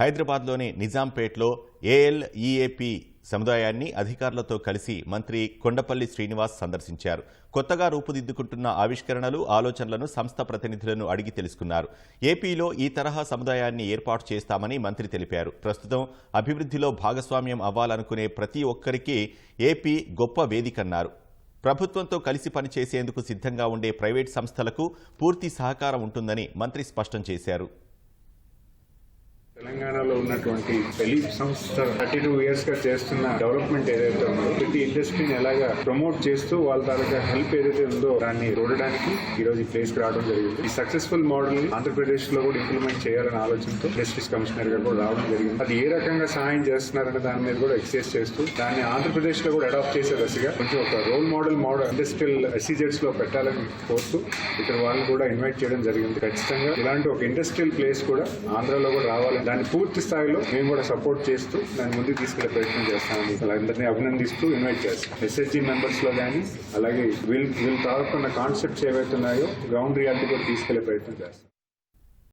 హైదరాబాద్లోని నిజాంపేట్లో ఏఎల్ఈఏపీ సముదాయాన్ని అధికారులతో కలిసి మంత్రి కొండపల్లి శ్రీనివాస్ సందర్శించారు. కొత్తగా రూపుదిద్దుకుంటున్న ఆవిష్కరణలు ఆలోచనలను సంస్థ ప్రతినిధులను అడిగి తెలుసుకున్నారు. ఏపీలో ఈ తరహా సముదాయాన్ని ఏర్పాటు చేస్తామని మంత్రి తెలిపారు. ప్రస్తుతం అభివృద్ధిలో భాగస్వామ్యం అవ్వాలనుకునే ప్రతి ఒక్కరికి ఏపీ గొప్ప వేదికన్నారు. ప్రభుత్వంతో కలిసి పనిచేసేందుకు సిద్ధంగా ఉండే ప్రైవేట్ సంస్థలకు పూర్తి సహకారం ఉంటుందని మంత్రి స్పష్టం చేశారు. తెలంగాణలో ఉన్నటువంటి టెలిప్ సంస్థ థర్టీ టూ ఇయర్స్గా చేస్తున్న డెవలప్మెంట్ ఏదైతే ఉందో ప్రతి ఇండస్ట్రీని ఎలాగా ప్రమోట్ చేస్తూ వాళ్ళ తాలూకా హెల్ప్ ఏదైతే ఉందో దాన్ని చూడడానికి ఈ రోజు ఈ ప్లేస్కి రావడం జరిగింది. ఈ సక్సెస్ఫుల్ మోడల్ని ఆంధ్రప్రదేశ్లో కూడా ఇంప్లిమెంట్ చేయాలనే ఆలోచనతో జస్టిస్ కమిషనర్గా కూడా రావడం జరిగింది. అది ఏ రకంగా సహాయం చేస్తున్నారనే దాని మీద కూడా ఎక్సైజ్ చేస్తూ దాన్ని ఆంధ్రప్రదేశ్లో కూడా అడాప్ట్ చేసే దశగా కొంచెం ఒక రోల్ మోడల్ మోడల్ ఇండస్ట్రియల్ ఎస్సీజెడ్స్లో పెట్టాలని కోరుతూ ఇక్కడ వాళ్ళని కూడా ఇన్వైట్ చేయడం జరిగింది. ఖచ్చితంగా ఇలాంటి ఒక ఇండస్ట్రియల్ ప్లేస్ కూడా ఆంధ్రాలో కూడా రావాలని దాన్ని పూర్తి స్థాయిలో మేము కూడా సపోర్ట్ చేస్తూ దాన్ని ముందుకు తీసుకెళ్ళే ప్రయత్నం చేస్తామని వాళ్ళందరినీ అభినందిస్తూ ఇన్వైట్ చేస్తాం ఎస్ఎస్జి మెంబర్స్లో కానీ అలాగే వీళ్ళు వీళ్ళు కాకుండా కాన్సెప్ట్స్ ఏవైతే ఉన్నాయో గ్రౌండ్ రియాలిటీ కూడా తీసుకెళ్ళే ప్రయత్నం చేస్తాం